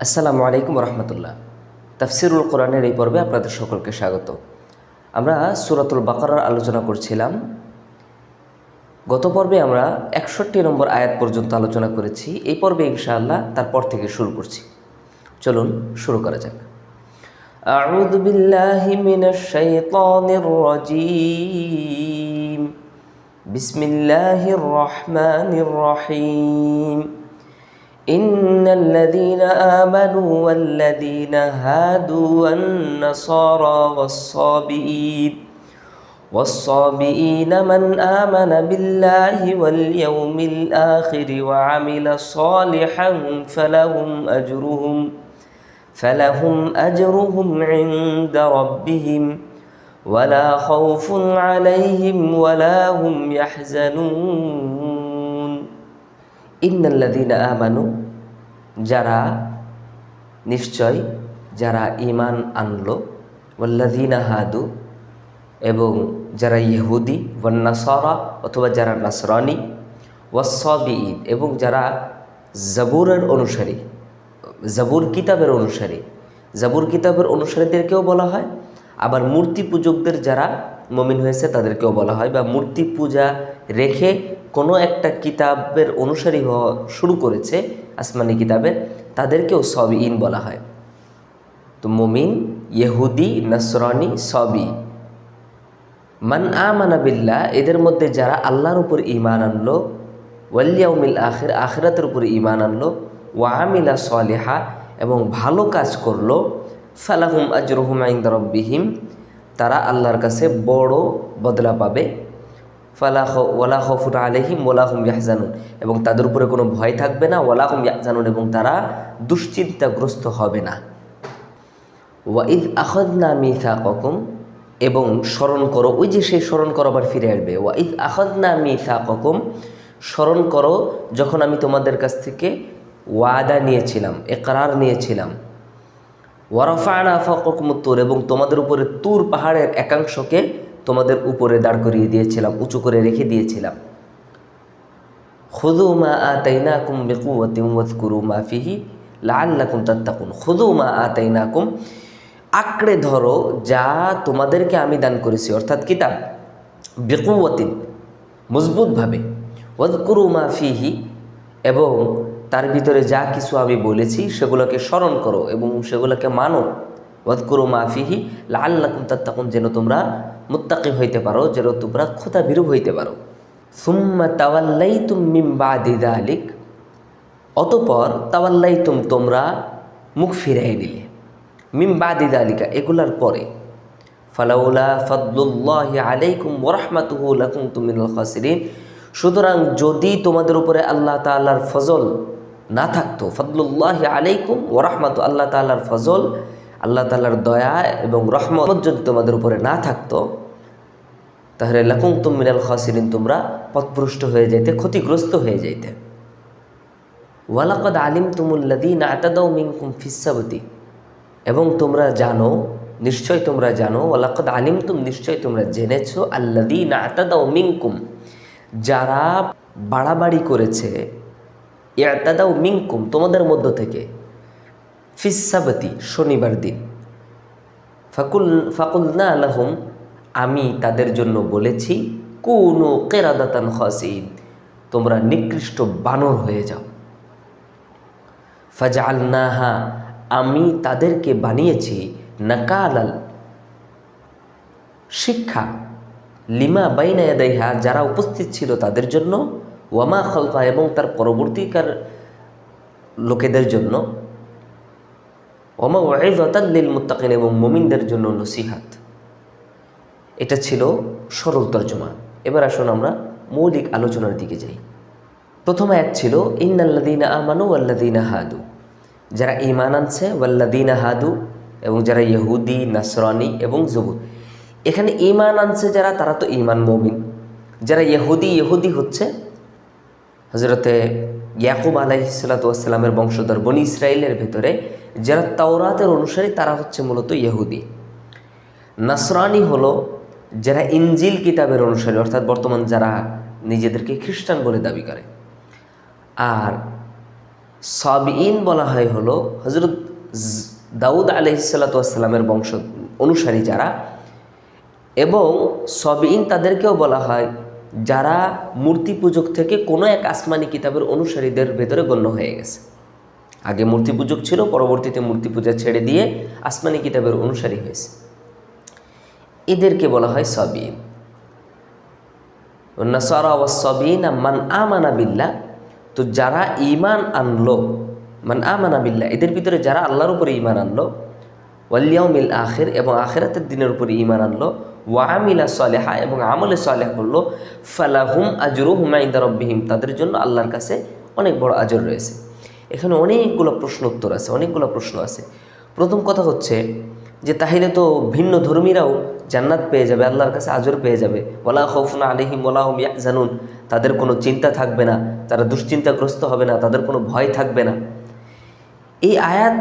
আসসালামু আলাইকুম রহমতুল্লাহ তাফসিরুল কোরআনের এই পর্বে আপনাদের সকলকে স্বাগত আমরা সুরাতুল বাকারার আলোচনা করছিলাম গত পর্বে আমরা একষট্টি নম্বর আয়াত পর্যন্ত আলোচনা করেছি এই পর্বে ইনশাআল্লাহ তারপর থেকে শুরু করছি চলুন শুরু করা যাক أعوذ بالله من الشيطان الرجيم بسم الله الرحمن الرحيم إن الذين آمنوا والذين هادوا والنصارى والصابئين والصابئين من آمن بالله واليوم الآخر وعمل صالحا فلهم أجرهم فلهم أجرهم عند ربهم ولا خوف عليهم ولا هم يحزنون ইন্নাল্লাদিনা আমানু, যারা নিশ্চয় যারা ইমান আনলো ওয়াল্লাদিনা হাদু, এবং যারা ইহুদি, ওয়ান্নাসরা, অথবা যারা নাসরানি ওয়াসবি ঈদ এবং যারা জাবুরের অনুসারী, জাবুর কিতাবের অনুসারী। জাবুর কিতাবের অনুসারীদেরকেও বলা হয়, আবার মূর্তি পূজকদের যারা মমিন হয়েছে তাদেরকেও বলা হয়, বা মূর্তি পূজা রেখে কোনো একটা কিতাবের অনুসারী হওয়া শুরু করেছে আসমানি কিতাবের তাদেরকেও সবই ইন বলা হয়। তো মমিন, ইহুদি, নসরানি সবই। মান আমানা বিল্লাহ, এদের মধ্যে যারা আল্লাহর উপর ইমান আনলো ওয়াল্লিয়াউমিল আখের, আখিরাতের উপর ইমান আনলো ওয়ামিলা সলেহা, এবং ভালো কাজ করল, ফালাহুম আজরহুম আইন্দা রব্বিহিম, তারা আল্লাহর কাছে বড় বদলা পাবে। ফালাহ ওয়ালা খফুর আলহিম ওলাহুম ইয়াহজানুন। এবং তাদের উপরে কোনো ভয় থাকবে না ওয়ালাহুম ইয়াহজানুন, এবং তারা দুশ্চিন্তাগ্রস্ত হবে না। ওয়াইদ আখদনা মিথা ককুম এবং স্মরণ করো, ওই যে সেই স্মরণ করো আবার ফিরে আসবে। ওয়াইদ আখদনা মিথা ককুম স্মরণ করো যখন আমি তোমাদের কাছ থেকে ওয়াদা নিয়েছিলাম একরার নিয়েছিলাম। ওয়ারফানা ফকুমুত্তুর এবং তোমাদের উপরে তুর পাহাড়ের একাংশকে তোমাদের উপরে দাঁড় করিয়ে দিয়েছিলাম, উঁচু করে রেখে দিয়েছিলাম। খুদু মা আতাইনা কুম বেকুয়াতিম ওয়াজকুরু মা ফিহি লাআল্লাকুম তাত্তাকুন। খুদু মা আতাইনা কুম আঁকড়ে ধরো যা তোমাদেরকে আমি দান করেছি, অর্থাৎ কিতাব বেকুয়াতিন মজবুতভাবে। ওয়াজকুরু মা ফিহি, এবং তার ভিতরে যা কিছু আমি বলেছি, সেগুলোকে স্মরণ করো এবং সেগুলোকে মানো। ওয়াদকুরু মাফিহি লাল্লাকুম তাত্তাকুন, যেন তোমরা মুত্তাকি হইতে পারো, যেন তোমরা খোতা বিরু হইতে পারো। সুম্মা তাওয়াল্লাই তুম মিম বাদিদা আলিক অতপর তাওয়াল্লাই তুম তোমরা মুখ ফিরাই নিলে। মিম বাদিদা আলিকা এগুলার পরে। ফালাউলা ফদলুল্লাহ আলাইকুম ওরহমাতুহু লাকুম তুমিনুল খাসিরিন, সুতরাং যদি তোমাদের উপরে আল্লাহ তাল্লাহর ফজল না থাকতো, ফদলুল্লাহ আলাইকুম ওরহমাত আল্লাহ তাল্লাহর ফজল আল্লাহ তাল্লাহর দয়া এবং রহমত যদি তোমাদের উপরে না থাকতো, তাহলে লাকুম মিনাল খাসিরিন, তোমরা পথভ্রষ্ট হয়ে যাইতে, ক্ষতিগ্রস্ত হয়ে যাইতে। ওয়ালাকদ আলিম তুমুল্লাদিন আতাদাউ মিনকুম ফিসাবতী এবং তোমরা জানো, নিশ্চয় তোমরা জানো, ওয়ালাকদ আলিম তুম নিশ্চয় তোমরা জেনেছো আল্লাদিন আতাদাউ মিনকুম, যারা বাড়াবাড়ি করেছে, ইয়াতাদাউ মিনকুম, তোমাদের মধ্য থেকে। ফিসাবতী শনিবার দিন। ফাকুল, ফাকুলনা আলহম আমি তাদের জন্য বলেছি, কোনো কেরাদাতান খসিদ, তোমরা নিকৃষ্ট বানর হয়ে যাও। ফাজালনাহা আমি তাদেরকে বানিয়েছি নাকালাল শিক্ষা। লিমা বাইনা দেহা যারা উপস্থিত ছিল তাদের জন্য, ওয়ামা খলফা এবং তার পরবর্তীকার লোকেদের জন্য ওমা ওয়াইজাতাল্লিল মুত্তাকিন এবং মুমিনদের জন্য নসিহাত। এটা ছিল সরল তর্জমা। এবার আসুন আমরা মৌলিক আলোচনার দিকে যাই। প্রথম এক ছিল ইন্নাল্লাদিনা আমানু ওয়াল্লাদিনা হাদু। যারা ইমান আনছে ওয়াল্লাদিনা হাদু, এবং যারা ইহুদি, নাসরানি এবং জবুর। এখানে ইমান আনছে যারা, তারা তো ইমান মমিন। যারা ইহুদি ইহুদি হচ্ছে হজরতে ইয়াকুব আলাইসালাতামের বংশধর বনি ইসরায়েলের ভেতরে যারা তাওরাতের অনুসারী তারা হচ্ছে মূলত ইহুদি। নাসরানি হলো যারা ইঞ্জিল কিতাবের অনুসারী, অর্থাৎ বর্তমান যারা নিজেদেরকে খ্রিস্টান বলে দাবি করে। আর সাবিইন বলা হয় হলো হজরত দাউদ আলহিসাল্লাতামের বংশ অনুসারী যারা, এবং সবিইন তাদেরকেও বলা হয় যারা মূর্তি পূজক থেকে কোনো এক আসমানি কিতাবের অনুসারীদের ভেতরে গণ্য হয়ে গেছে। আগে মূর্তি পূজক ছিল, পরবর্তীতে মূর্তি পূজা ছেড়ে দিয়ে আসমানি কিতাবের অনুসারী হয়েছে। এদেরকে বলা হয় সবিন। নাসারা সবিন মান আমানা বিল্লাহ। তো যারা ইমান আনলো, মান আমানা বিল্লাহ, এদের ভিতরে যারা আল্লাহর উপরে ইমান আনলো ওয়াল্লিয়াউমিল আখের, এবং আখেরাতের দিনের উপরে ইমান আনলো ওয়ামিলা সালেহা এবং আমলে সালেহ করল ফালাহুম আজরু হুমাইন্দা রব্বিহিম তাদের জন্য আল্লাহর কাছে অনেক বড় আজর রয়েছে। এখানে অনেকগুলো প্রশ্ন উত্তর আছে, অনেকগুলো প্রশ্ন আছে। প্রথম কথা হচ্ছে যে তাহলে তো ভিন্ন ধর্মীরাও জান্নাত পেয়ে যাবে, আল্লাহর কাছে আজর পেয়ে যাবে। ওলা খৌফনা আলিহিম ওলাহম জানুন তাদের কোনো চিন্তা থাকবে না, তারা দুশ্চিন্তাগ্রস্ত হবে না, তাদের কোনো ভয় থাকবে না। এই আয়াত,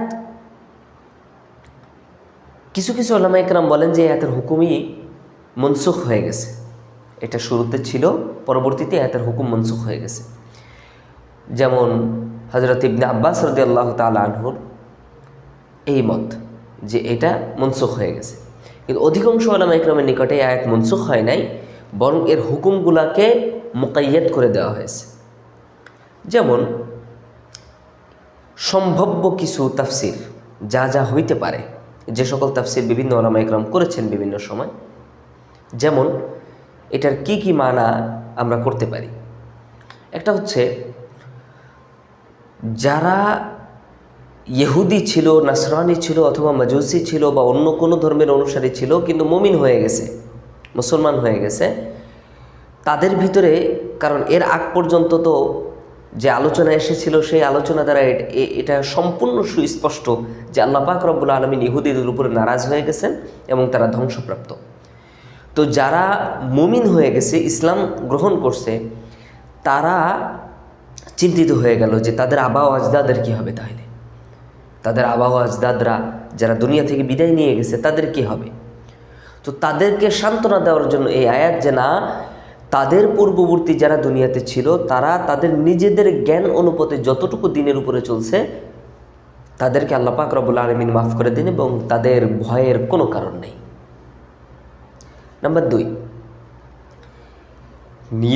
কিছু কিছু ওলামা একরাম বলেন যে আয়াতের হুকুমই মনসুখ হয়ে গেছে। এটা শুরুতে ছিল, পরবর্তীতে আয়াতের হুকুম মনসুখ হয়ে গেছে। যেমন হজরত ইবনে আব্বাস রদি আল্লাহ তাল আনহুর এই মত যে এটা মনসুখ হয়ে গেছে। কিন্তু অধিকাংশ আলামা ইকরামের নিকটে আয়াত মনসুখ হয় নাই, বরং এর হুকুমগুলাকে মোকাইয়াত করে দেওয়া হয়েছে। যেমন, সম্ভাব্য কিছু তাফসির, যা যা হইতে পারে, যে সকল তাফসির বিভিন্ন ওলামা ইকরাম করেছেন বিভিন্ন সময় যেমন, এটার কি কি মানা আমরা করতে পারি? একটা হচ্ছে, যারা ইহুদি ছিল, নাসরানি ছিল, অথবা মাজুসি ছিল, বা অন্য কোনো ধর্মের অনুসারী ছিল, কিন্তু মমিন হয়ে গেছে, মুসলমান হয়ে গেছে, তাদের ভিতরে, কারণ এর আগ পর্যন্ত তো যে আলোচনা এসেছিল, সেই আলোচনা দ্বারা এটা সম্পূর্ণ সুস্পষ্ট যে আল্লাহ পাক রব্বুল আলমিন ইহুদিদের উপরে নারাজ হয়ে গেছেন এবং তারা ধ্বংসপ্রাপ্ত। তো যারা মুমিন হয়ে গেছে, ইসলাম গ্রহণ করছে, তারা চিন্তিত হয়ে গেল যে তাদের আবা ও আজদাদের কী হবে তাহলে? তাদের আবা ও আজদাদরা যারা দুনিয়া থেকে বিদায় নিয়ে গেছে, তাদের কি হবে? তো তাদেরকে সান্ত্বনা দেওয়ার জন্য এই আয়াত যে না, তাদের পূর্ববর্তী যারা দুনিয়াতে ছিল, তারা তাদের নিজেদের জ্ঞান অনুপাতে যতটুকু দিনের উপরে চলছে, তাদেরকে আল্লাহ পাক রব্বুল আলমিন মাফ করে দিন এবং তাদের ভয়ের কোনো কারণ নেই। নাম্বার দুই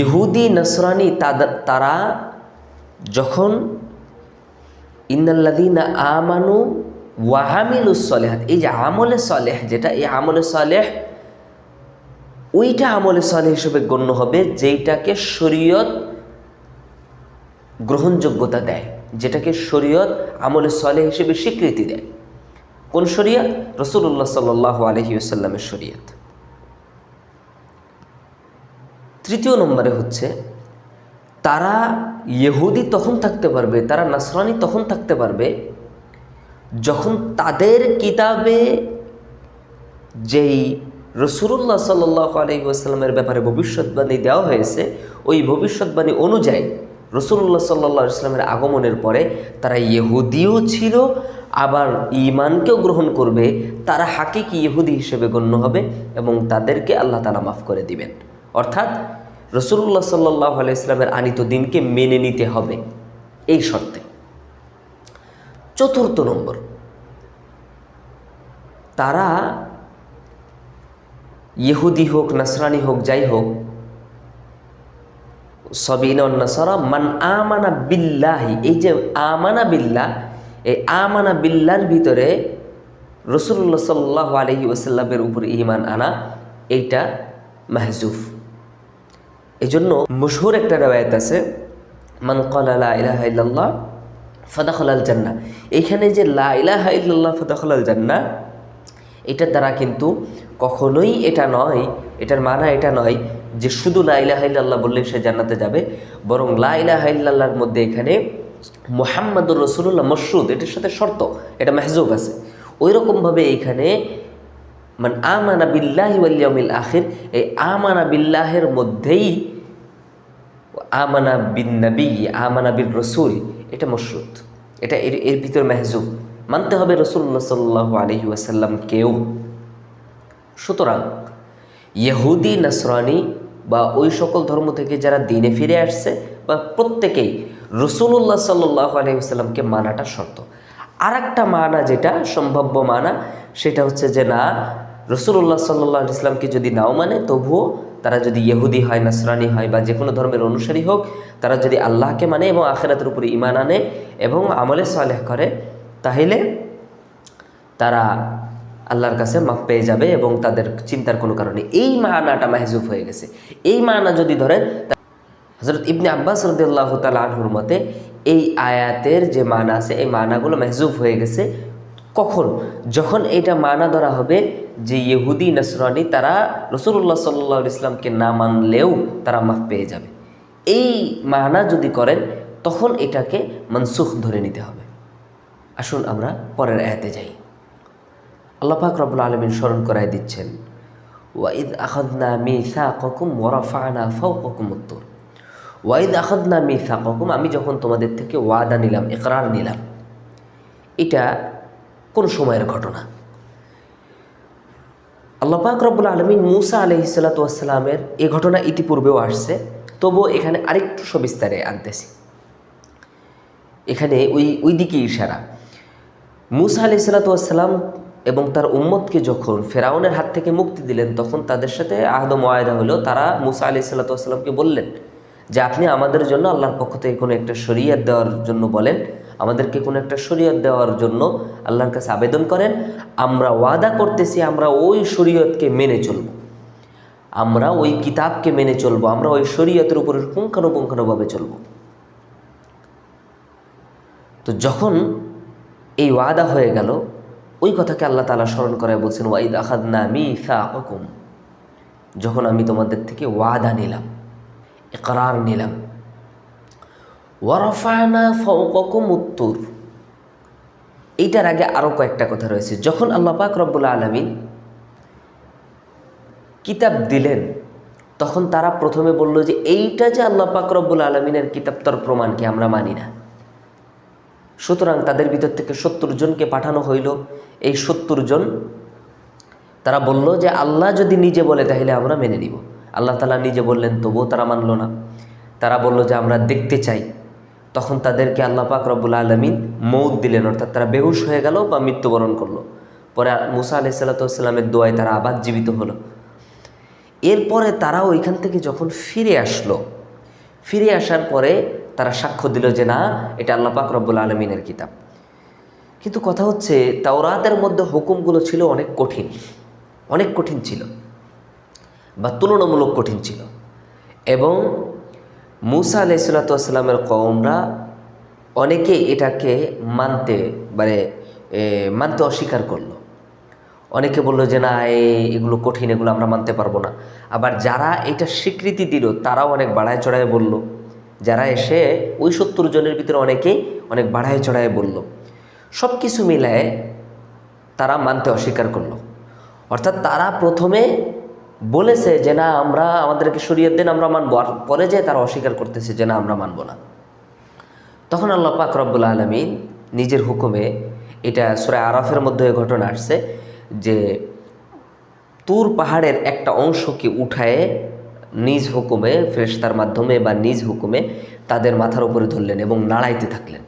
ইহুদি নসরানি তারা যখন ইন্নাল্লাদিনা আমানু ওয়াহামিলুস সলেহাত এই যে আমলে সলেহ যেটা এই আমলে সলেহ ওইটা আমলে সলেহ হিসেবে গণ্য হবে যেইটাকে শরীয়ত গ্রহণযোগ্যতা দেয় যেটাকে শরীয়ত আমলে সলেহ হিসেবে স্বীকৃতি দেয়। কোন শরীয়ত? রসুল্লাহ সাল্লাহ আলহি আসাল্লামের শরীয়ত। তৃতীয় নম্বরে হচ্ছে, তারা ইহুদি তখন থাকতে পারবে, তারা নাসরানি তখন থাকতে পারবে, যখন তাদের কিতাবে যেই রসুল্লাহ সাল্লাহ আলহিউসালামের ব্যাপারে ভবিষ্যৎবাণী দেওয়া হয়েছে, ওই ভবিষ্যৎবাণী অনুযায়ী রসুল্লাহ সাল্লাহ ইসলামের আগমনের পরে তারা ইহুদিও ছিল, আবার ইমানকেও গ্রহণ করবে, তারা হাকিকি ইহুদি হিসেবে গণ্য হবে এবং তাদেরকে আল্লাহ তালা মাফ করে দিবেন। অর্থাৎ রসুল্লাহ সাল্লাহ আলাইসলামের আনিত দিনকে মেনে নিতে হবে, এই শর্তে। চতুর্থ নম্বর, তারা ইহুদি হোক, নাসরানি হোক, যাই হোক, সবিন মান আমানা বিল্লাহি, এই যে আমানা বিল্লাহ, এই আমানা বিল্লার ভিতরে রসুল্লাহ সাল্লাহ আলহি ওসাল্লামের উপর ইমান আনা, এইটা মাহজুফ। এই জন্য মশহুর একটা রেওয়ায়ত আছে, মান কলা লা ইলাহা ইল্লাল্লাহ ফাদাখলাল জান্না এইখানে যে লা ইলাহা ইল্লাল্লাহ ফাদাখলাল জান্না এটার দ্বারা কিন্তু কখনোই এটা নয়, এটার মানা এটা নয় যে শুধু লা ইলাহা ইল্লাল্লাহ বললে সে জান্নাতে যাবে, বরং লা ইলাহা ইল্লাল্লাহর মধ্যে এখানে মোহাম্মদুর রসুল্লাহ মসরুদ এটার সাথে শর্ত, এটা মেহজুব আছে। ওই রকমভাবে এইখানে মানে আমানা বিল্লাহি ওয়ালিয়ামিল আখির, এই আমানা বিল্লাহের মধ্যেই আমানা বিন নবী আমানা বিন রসুল, এটা মশরুত এটা এর এর ভিতর মেহজুব। মানতে হবে রসুল্লাহ সাল্লাহ আলহি ওয়াসাল্লামকেও সুতরাং ইহুদি, নাসরানি বা ওই সকল ধর্ম থেকে যারা দিনে ফিরে আসছে বা প্রত্যেকেই রসুল্লাহ সাল্লাহ আলহিসাল্লামকে মানাটা শর্ত। আর একটা মানা যেটা, সম্ভাব্য মানা, সেটা হচ্ছে যে না রসুল্লাহ সাল্লাহ ইসলামকে যদি নাও মানে তবুও তারা যদি ইহুদি হয়, নাসরানি হয় বা যে কোনো ধর্মের অনুসারী হোক, তারা যদি আল্লাহকে মানে এবং আখেরাতের উপরে ইমান আনে এবং আমলে সালেহ করে, তাহলে তারা আল্লাহর কাছে মাফ পেয়ে যাবে এবং তাদের চিন্তার কোনো কারণে এই মানাটা মাহজুব হয়ে গেছে। এই মানা যদি ধরেন হজরত ইবনে আব্বাস রদুল্লাহ তালহুর মতে, এই আয়াতের যে মানা আছে, এই মানাগুলো মেহজুব হয়ে গেছে। কখন? যখন এটা মানা ধরা হবে যে ইহুদি, নসরানি, তারা রসুল্লাহ সাল্লাহ ইসলামকে না মানলেও তারা মাফ পেয়ে যাবে। এই মানা যদি করেন, তখন এটাকে মনসুখ ধরে নিতে হবে। আসুন আমরা পরের আয়াতে যাই। আল্লাহ পাক রব্বুল আলমিন স্মরণ করাই দিচ্ছেন ওয়াইদ আখদনা মিসা ককুম ওরাফানা ফাও ককুম উত্তর। ওয়াইদ আখদনা মিসা ককুম আমি যখন তোমাদের থেকে ওয়াদা নিলাম একরার নিলাম, এটা কোন সময়ের ঘটনা? আল্লাহ পাক রব্বুল আলমিন মুসা আলহি সাল্লাতামের এ ঘটনা ইতিপূর্বেও আসছে, তবুও এখানে আরেকটু সবিস্তারে আনতেছি। এখানে ওই ওই দিকে ইশারা। মুসা আলি সাল্লাতাম এবং তার উম্মতকে যখন ফেরাউনের হাত থেকে মুক্তি দিলেন, তখন তাদের সাথে আহদ ময়দা হলো, তারা মুসা আলি সাল্লাতামকে বললেন যে, আপনি আমাদের জন্য আল্লাহর পক্ষ থেকে কোনো একটা শরীয়ত দেওয়ার জন্য বলেন আমাদেরকে কোনো একটা শরীয়ত দেওয়ার জন্য আল্লাহর কাছে আবেদন করেন, আমরা ওয়াদা করতেছি আমরা ওই শরীয়তকে মেনে চলব। আমরা ওই কিতাবকে মেনে চলব, আমরা ওই শরীয়তের উপরে পুঙ্খানুপুঙ্খানুভাবে চলব। তো যখন এই ওয়াদা হয়ে গেল, ওই কথাকে আল্লাহ তালা স্মরণ করায় বলছেন ওয়াইদ আখাদনা মি যখন আমি তোমাদের থেকে ওয়াদা নিলাম একরার নিলাম ওয়ারফানা ফৌকুম উত্তর। এইটার আগে আরও কয়েকটা কথা রয়েছে। যখন আল্লাহ পাক রব্বুল আলমিন কিতাব দিলেন, তখন তারা প্রথমে বলল যে, এইটা যে আল্লাহ পাক রব্বুল আলমিনের কিতাব, তার প্রমাণকে আমরা মানি না। সুতরাং তাদের ভিতর থেকে সত্তর জনকে পাঠানো হইল। এই সত্তর জন তারা বলল যে, আল্লাহ যদি নিজে বলে, তাহলে আমরা মেনে নিব। আল্লাহ তালা নিজে বললেন, তবুও তারা মানল না। তারা বলল যে, আমরা দেখতে চাই। তখন তাদেরকে আল্লাহ পাক রব্বুল আলমিন মৌত দিলেন, অর্থাৎ তারা বেহুশ হয়ে গেল বা মৃত্যুবরণ করল। পরে মুসা আলি সাল্লাতামের দোয়ায় তারা আবার জীবিত হলো। এরপরে তারা ওইখান থেকে যখন ফিরে আসলো, ফিরে আসার পরে তারা সাক্ষ্য দিল যে, না, এটা আল্লাহ পাক রব্বুল আলমিনের কিতাব। কিন্তু কথা হচ্ছে, তাওরাতের মধ্যে হুকুমগুলো ছিল অনেক কঠিন অনেক কঠিন ছিল বা তুলনামূলক কঠিন ছিল। এবং মুসা আলাইসাল্লাতামের কমরা অনেকে এটাকে মানতে মানে মানতে অস্বীকার করল। অনেকে বলল যে, না এগুলো কঠিন, এগুলো আমরা মানতে পারব না। আবার যারা এটা স্বীকৃতি দিল, তারাও অনেক বাড়ায় চড়ায় বলল। যারা এসে ওই সত্তর জনের ভিতরে অনেকেই অনেক বাড়ায় চড়ায় বলল। সব কিছু মিলায় তারা মানতে অস্বীকার করল। অর্থাৎ তারা প্রথমে বলেছে যে না, আমরা আমাদেরকে সরিয়ে দেন, আমরা মানবো। আর পরে যে তারা অস্বীকার করতেছে যে না, আমরা মানবো না। তখন আল্লাহ পাক রব্বুল আলমী নিজের হুকুমে এটা সুরায় আরাফের মধ্যে ঘটনা আসছে যে তুর পাহাড়ের একটা অংশকে উঠায়ে নিজ হুকুমে ফেরেস্তার মাধ্যমে বা নিজ হুকুমে তাদের মাথার উপরে ধরলেন এবং নাড়াইতে থাকলেন।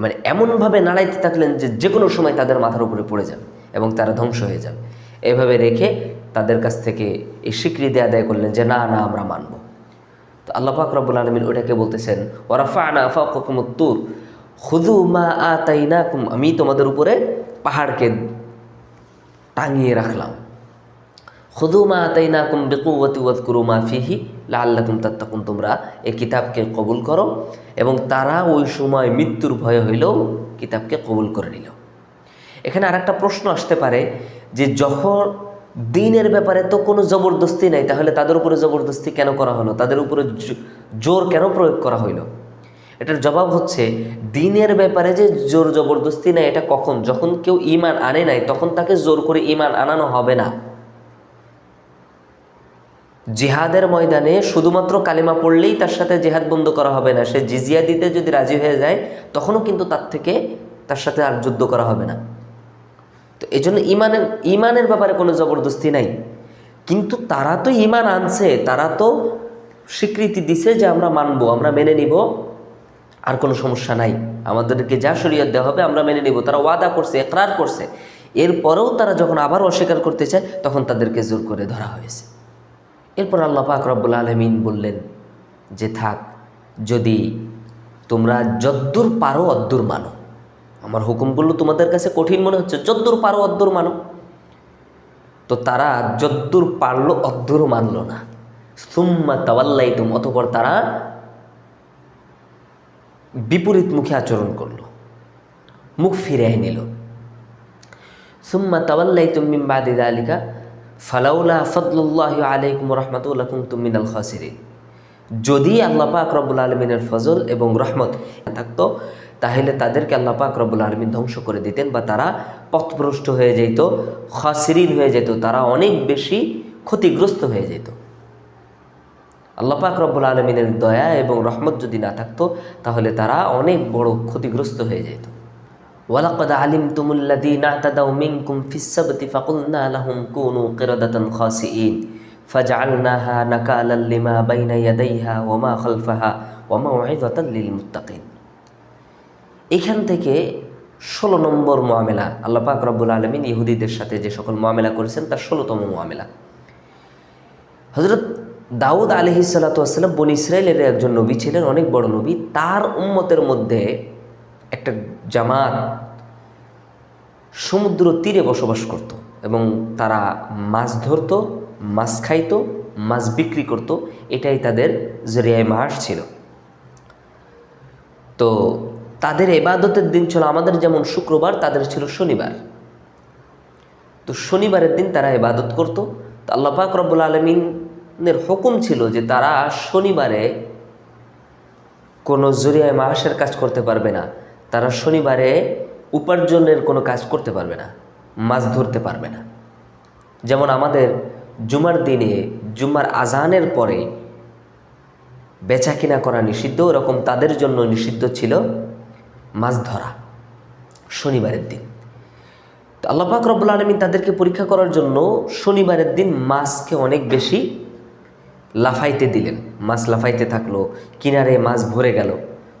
মানে এমনভাবে নাড়াইতে থাকলেন যে যে কোনো সময় তাদের মাথার উপরে পড়ে যাবে এবং তারা ধ্বংস হয়ে যাবে। এভাবে রেখে তাদের কাছ থেকে এই স্বীকৃতি আদায় করলেন যে, না না, আমরা মানব। তো আল্লাহ পাক রব্বুল আলমিন ওটাকে বলতেছেন ওরাফা আনা আফা তুর খুদু মা আ তাই না আমি তোমাদের উপরে পাহাড়কে টাঙিয়ে রাখলাম। খুদু মা তাই না কুম বেকুবতী করু মা ফিহি লাল্লাকুম তাত্তাকুম তোমরা এই কিতাবকে কবুল করো এবং তারা ওই সময় মৃত্যুর ভয় হইলেও কিতাবকে কবুল করে নিল। এখানে আর একটা প্রশ্ন আসতে পারে যে, যখন দিনের ব্যাপারে তো কোনো জবরদস্তি নাই, তাহলে তাদের উপরে জবরদস্তি কেন করা হলো? তাদের উপরে জোর কেন প্রয়োগ করা হইল? এটার জবাব হচ্ছে, দিনের ব্যাপারে যে জোর জবরদস্তি নাই, এটা কখন? যখন কেউ ইমান আনে নাই, তখন তাকে জোর করে ইমান আনানো হবে না। জিহাদের ময়দানে শুধুমাত্র কালিমা পড়লেই তার সাথে জেহাদ বন্ধ করা হবে না। সে জিজিয়া দিতে যদি রাজি হয়ে যায়, তখনও কিন্তু তার থেকে তার সাথে আর যুদ্ধ করা হবে না। তো এই জন্য ইমানের ইমানের ব্যাপারে কোনো জবরদস্তি নাই। কিন্তু তারা তো ইমান আনছে, তারা তো স্বীকৃতি দিছে যে আমরা মানবো, আমরা মেনে নিব, আর কোনো সমস্যা নাই। আমাদেরকে যা শরীয়ত দেওয়া হবে আমরা মেনে নিব, তারা ওয়াদা করছে একরার করছে। এরপরেও তারা যখন আবার অস্বীকার করতে চায়, তখন তাদেরকে জোর করে ধরা হয়েছে। এরপর আল্লাহ পাক রব্বুল আলমিন বললেন যে থাক, যদি তোমরা যদ্দূর পারো অদ্দূর মানো। আমার হুকুমগুলো তোমাদের কাছে কঠিন মনে হচ্ছে। যদ্দূর পারো, অদ্দূর মানো। তো তারা যদ্দূর পারল, অদ্দূর মানলো না। সুম্মা তাওয়াল্লাই তুম অতপর তারা বিপরীত মুখে আচরণ করল। মুখ ফিরিয়ে নিল। সুম্মা তাওয়াল্লাই তুমিন বাদিদা আলিকা ফালাউলা ফদলুল্লাহ আলাইকুম রহমতুল্লাহ কুমতুম মিনাল খাসিরিন। যদি আল্লাহ পাক রব্বুল আলমিনের ফজল এবং রহমত থাকতো তাহলে তাদেরকে আল্লাহ পাক রব্বুল আলমিন ধ্বংস করে দিতেন বা তারা পথভ্রষ্ট হয়ে যেত, খাসিরিন হয়ে যেত, তারা অনেক বেশি ক্ষতিগ্রস্ত হয়ে যেত। আল্লাহ পাক রব্বুল আলমিনের দয়া এবং রহমত যদি না থাকতো, তাহলে তারা অনেক বড় ক্ষতিগ্রস্ত হয়ে যেত। ওয়ালাকাদ আলিমতুম আল্লাযীনা আতাদাউ মিনকুম ফিস সাবতি ফাকুলনা লাহুম কুনু কিরাদাতান খাসিইন ফাজআলনাহা নাকালান লিমা বাইনা ইয়াদাইহা ওয়া মা খালফাহা ওয়া মাউইযাতান লিল মুত্তাকিন। এখান থেকে ষোলো নম্বর মোয়ামেলা আল্লাহ পাক রব্বুল আলমিন ইহুদিদের সাথে যে সকল মোয়ামেলা করেছেন, তার ষোলোতম মোয়ামেলা হজরত দাউদ আলহি সাল্লাতাম বন ইসরায়েলের একজন নবী ছিলেন, অনেক বড় নবী। তার উম্মতের মধ্যে একটা জামাত সমুদ্র তীরে বসবাস করত এবং তারা মাছ ধরত, মাছ খাইত, মাছ বিক্রি করত। এটাই তাদের জরিয়ায় মাস ছিল। তো তাদের এবাদতের দিন ছিল আমাদের যেমন শুক্রবার, তাদের ছিল শনিবার। তো শনিবারের দিন তারা এবাদত করত। তো আল্লাহ পাক রব্বুল আলমিনের হুকুম ছিল যে তারা শনিবারে কোনো জরিয়ায় মাসের কাজ করতে পারবে না। তারা শনিবারে উপার্জনের কোনো কাজ করতে পারবে না, মাছ ধরতে পারবে না। যেমন আমাদের জুমার দিনে, জুমার আজানের পরে বেচা কিনা করা নিষিদ্ধ, ওরকম তাদের জন্য নিষিদ্ধ ছিল মাছ ধরা, শনিবারের দিন। তো আল্লাহ পাক রব্বুল আলমিন তাদেরকে পরীক্ষা করার জন্য শনিবারের দিন মাছকে অনেক বেশি লাফাইতে দিলেন। মাছ লাফাইতে থাকল, কিনারে মাছ ভরে গেল।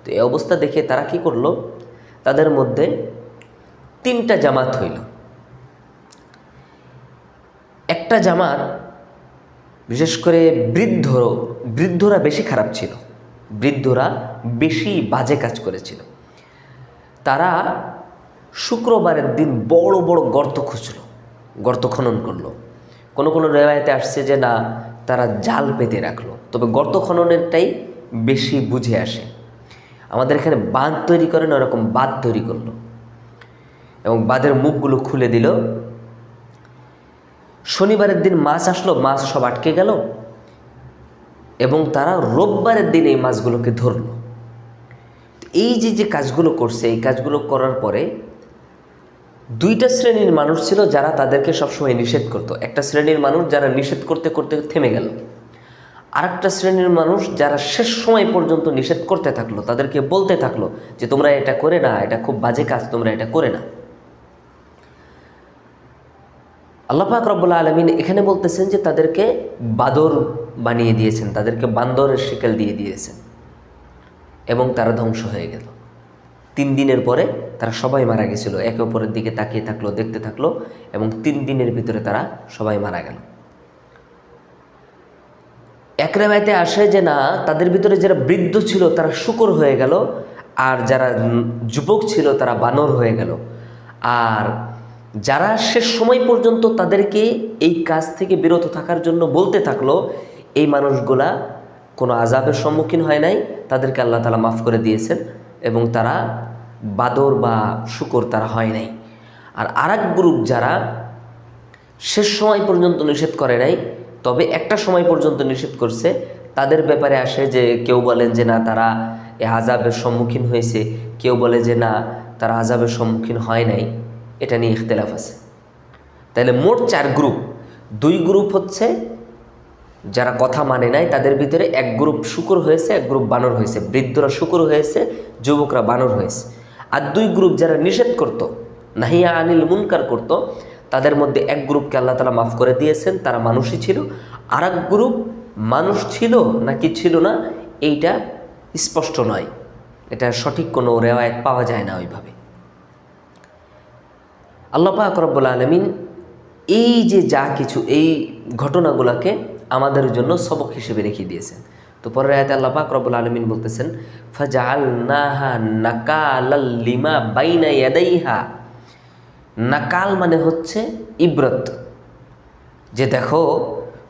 তো এই অবস্থা দেখে তারা কি করল? তাদের মধ্যে তিনটা জামাত হইল। একটা জামাত বিশেষ করে বৃদ্ধ, বৃদ্ধরা বেশি খারাপ ছিল। বৃদ্ধরা বেশি বাজে কাজ করেছিল। তারা শুক্রবারের দিন বড় বড় গর্ত খুঁজল, গর্ত খনন করল। কোনো কোনো রেওয়ায়তে আসছে যে না, তারা জাল পেতে রাখল। তবে গর্ত খননেরটাই বেশি বুঝে আসে। আমাদের এখানে বাঁধ তৈরি করেন ওরকম বাঁধ তৈরি করল। এবং বাঁধের মুখগুলো খুলে দিল। শনিবারের দিন মাছ আসলো, মাছ সব আটকে গেল। এবং তারা রোববারের দিন এই মাছগুলোকে ধরলো। এই যে যে কাজগুলো করছে, এই কাজগুলো করার পরে দুইটা শ্রেণির মানুষ ছিল যারা তাদেরকে সবসময় নিষেধ করতো। একটা শ্রেণির মানুষ যারা নিষেধ করতে করতে থেমে গেল। আরেকটা শ্রেণির মানুষ যারা শেষ সময় পর্যন্ত নিষেধ করতে থাকল, তাদেরকে বলতে থাকল যে, তোমরা এটা করে না, এটা খুব বাজে কাজ, তোমরা এটা করে না। আল্লাহ পাক রব্বুল্লা আলমিন এখানে বলতেছেন যে, তাদেরকে বাদর বানিয়ে দিয়েছেন, তাদেরকে বান্দরের শিকেল দিয়ে দিয়েছেন। এবং তারা ধ্বংস হয়ে গেল। তিন দিনের পরে তারা সবাই মারা গেছিল। একে অপরের দিকে তাকিয়ে থাকল, দেখতে থাকল এবং তিন দিনের ভিতরে তারা সবাই মারা গেল। এক রেবাইতে আসে যে না, তাদের ভিতরে যারা বৃদ্ধ ছিল তারা শুকর হয়ে গেল আর যারা যুবক ছিল তারা বানর হয়ে গেল। আর যারা শেষ সময় পর্যন্ত তাদেরকে এই কাজ থেকে বিরত থাকার জন্য বলতে থাকল, এই মানুষগুলা কোনো আজাবের সম্মুখীন হয় নাই, তাদেরকে আল্লাহ তালা মাফ করে দিয়েছেন এবং তারা বাদর বা শুকর তারা হয় নাই। আর আরেক গ্রুপ যারা শেষ সময় পর্যন্ত নিষেধ করে নাই, তবে একটা সময় পর্যন্ত নিষেধ করছে, তাদের ব্যাপারে আসে যে কেউ বলেন যে না, তারা এ আজাবের সম্মুখীন হয়েছে, কেউ বলে যে না, তারা আজাবের সম্মুখীন হয় নাই, এটা নিয়ে ইখতলাফ আছে। তাহলে মোট চার গ্রুপ, দুই গ্রুপ হচ্ছে যারা কথা মানে নাই, তাদের ভিতরে এক গ্রুপ শুকুর হয়েছে, এক গ্রুপ বানর হয়েছে। বৃদ্ধরা শুকুর হয়েছে, যুবকরা বানর হয়েছে। আর দুই গ্রুপ যারা নিষেধ করত, নাহিয়া আনিল মুনকার করত, তাদের মধ্যে এক গ্রুপকে আল্লাহ তালা মাফ করে দিয়েছেন, তারা মানুষই ছিল। আর এক গ্রুপ মানুষ ছিল নাকি ছিল না, এইটা স্পষ্ট নয়। এটা সঠিক কোনো রেওয়ায়ত পাওয়া যায় না ওইভাবে। আল্লাহ পাক রব্বুল আলমিন এই যে যা কিছু, এই ঘটনাগুলোকে আমাদের জন্য সবক হিসেবে রেখে দিয়েছেন। তো পরের আয়াতে আল্লাহ পাক আলমিন বলতেছেন ফাজাল নাহা নাকালাল লিমা বাইনা ইয়াদাইহা। নাকাল মানে হচ্ছে ইব্রত। যে দেখো,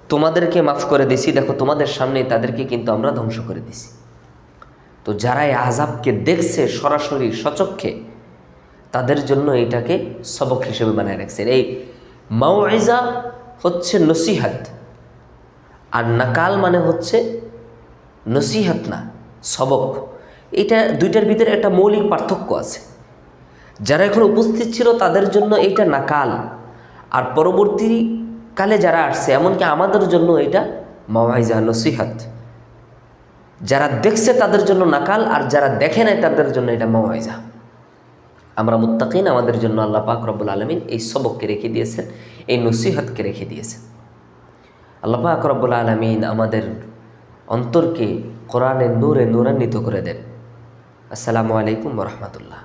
তোমাদেরকে মাফ করে দিছি, দেখো তোমাদের সামনে তাদেরকে কিন্তু আমরা ধ্বংস করে দিছি। তো যারা এই আজাবকে দেখছে সরাসরি সচক্ষে, তাদের জন্য এটাকে সবক হিসেবে বানায় রাখছেন এই মাউইজা হচ্ছে নসিহাত। আর নাকাল মানে হচ্ছে নসিহাত না, সবক। এটা দুইটার ভিতরে একটা মৌলিক পার্থক্য আছে। যারা এখন উপস্থিত ছিল তাদের জন্য এটা নাকাল। আর পরবর্তী কালে যারা আসছে, এমনকি আমাদের জন্য এটা মাওয়াইজা, নসিহাত। যারা দেখছে তাদের জন্য নাকাল, আর যারা দেখে নাই তাদের জন্য এটা মাওয়াইজা। আমরা মুত্তাকিন, আমাদের জন্য আল্লাহ পাক রব্বুল আলমিন এই সবককে রেখে দিয়েছেন, এই নসিহতকে রেখে দিয়েছেন। আল্লাহ আকরবুল আলমিন আমাদের অন্তরকে কোরআনের নূরে নূরান্বিত করে দেন। আসসালামু আলাইকুম রহমতুল্লাহ।